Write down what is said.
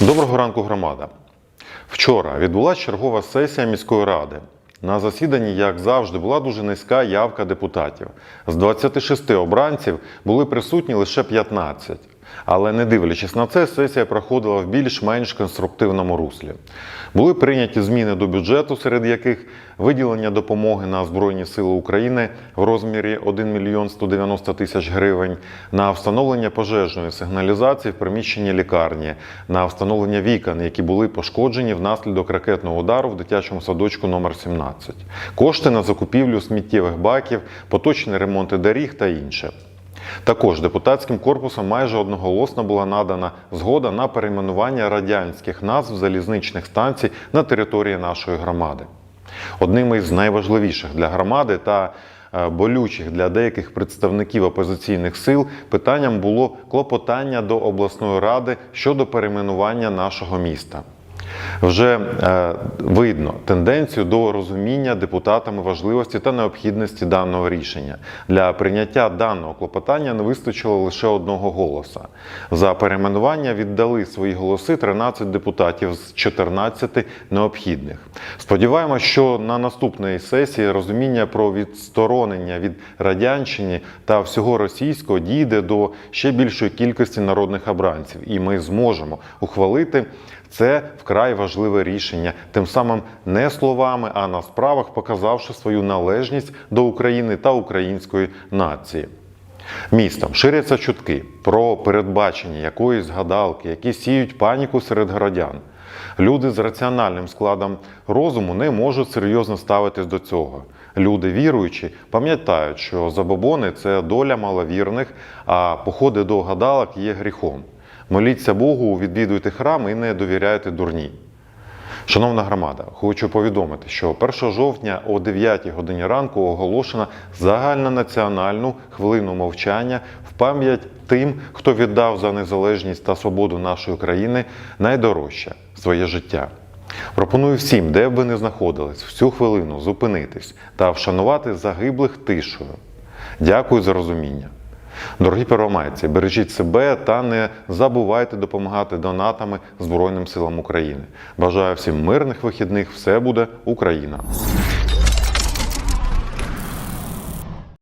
Доброго ранку, громада. Вчора відбулася чергова сесія міської ради. На засіданні, як завжди, була дуже низька явка депутатів. З 26 обранців були присутні лише 15. Але не дивлячись на це, сесія проходила в більш-менш конструктивному руслі. Були прийняті зміни до бюджету, серед яких виділення допомоги на Збройні Сили України в розмірі 1 мільйон 190 тисяч гривень, на встановлення пожежної сигналізації в приміщенні лікарні, на встановлення вікон, які були пошкоджені внаслідок ракетного удару в дитячому садочку номер 17, кошти на закупівлю сміттєвих баків, поточні ремонти доріг та інше. Також депутатським корпусом майже одноголосно була надана згода на перейменування радянських назв залізничних станцій на території нашої громади. Одним із найважливіших для громади та е, болючих для деяких представників опозиційних сил питанням було клопотання до обласної ради щодо перейменування нашого міста. Вже е, видно тенденцію до розуміння депутатами важливості та необхідності даного рішення. Для прийняття даного клопотання не вистачило лише одного голоса. За перейменування віддали свої голоси 13 депутатів з 14 необхідних. Сподіваємось, що на наступної сесії розуміння про відсторонення від радянщини та всього російського дійде до ще більшої кількості народних обранців, і ми зможемо ухвалити це вкрай важливе рішення, тим самим не словами, а на справах показавши свою належність до України та української нації. Містом ширяться чутки про передбачення якоїсь гадалки, які сіють паніку серед городян. Люди з раціональним складом розуму не можуть серйозно ставитись до цього. Люди віруючі пам'ятають, що забобони це доля маловірних, а походи до гадалок є гріхом. Моліться Богу, відвідуйте храм і не довіряйте дурні. Шановна громада, хочу повідомити, що 1 жовтня о 9 годині ранку оголошена загальнонаціональну хвилину мовчання в пам'ять тим, хто віддав за незалежність та свободу нашої країни найдорожче своє життя. Пропоную всім, де б ви не знаходились, в цю хвилину зупинитись та вшанувати загиблих тишою. Дякую за розуміння. Дорогі первомайці, бережіть себе та не забувайте допомагати донатами Збройним силам України. Бажаю всім мирних вихідних. Все буде Україна!